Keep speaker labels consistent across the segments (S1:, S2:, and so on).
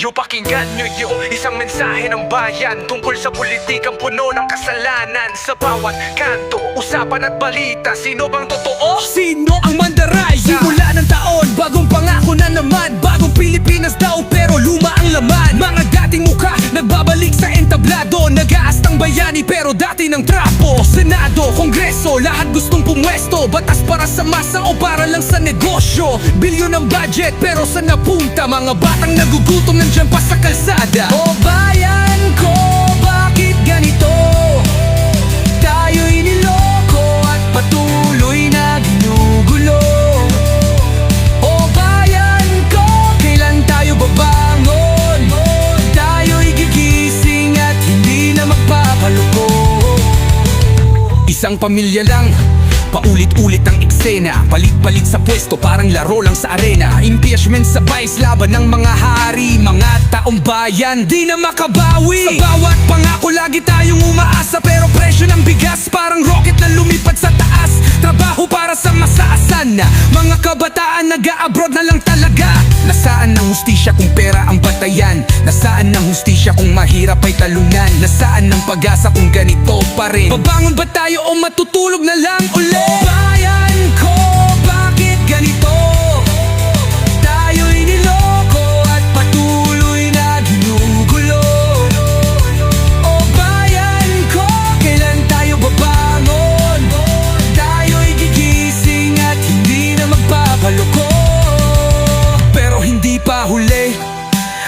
S1: Yo, pakinggan nyo yo Isang mensahe ng bayan Tungkol sa politikang puno ng kasalanan Sa bawat kanto Usapan at balita Sino bang totoo?
S2: Sino ang mandaray? Kongreso, lahat gustong pumwesto. Batas para sa masa o para lang sa negosyo. Bilyon ng budget pero sa napunta Mga batang nagugutom nandyan pa sa kalsada. O bayan Isang pamilya lang. Paulit-ulit ang eksena Palit-palit sa pwesto parang laro lang sa arena. Impeachment sa vice laban ng mga hari Mga taong bayan. Di na makabawi. Sa bawat pangako lagi tayong umaasa Pero presyo ng bigas parang rocket na lumipad sa taas. Trabaho para sa masaasan. Mga kabataan nag-a-abroad na lang talaga Nasaan ng hustisya kung pera ang batayan? Nasaan ng hustisya kung mahirap ay talunan? Nasaan ng pag-asa kung ganito pa rin? Babangon ba tayo o matutulog na lang ulit? Bayan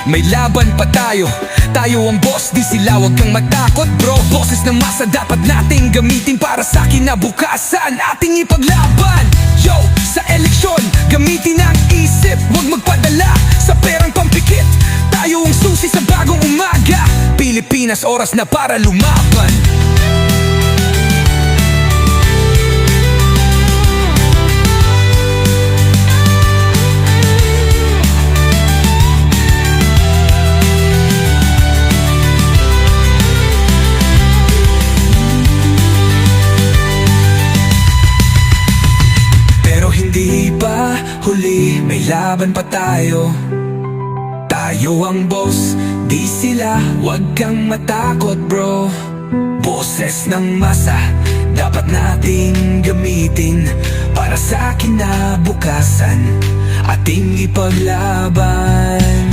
S2: may laban pa tayo. Tayo ang boss, di sila Huwag kang matakot bro. Boses ng masa dapat nating gamitin Para sa kinabukasan Ating ipaglaban. Yo, sa eleksyon Gamitin ang isip Huwag magpadala sa perang pampikit. Tayo ang susi sa bagong umaga. Pilipinas, oras na para lumaban huli, may laban pa tayo. Tayo ang boss, di sila, wag kang matakot bro. Boses ng masa, dapat nating gamitin. Para sa kinabukasan, ating ipaglaban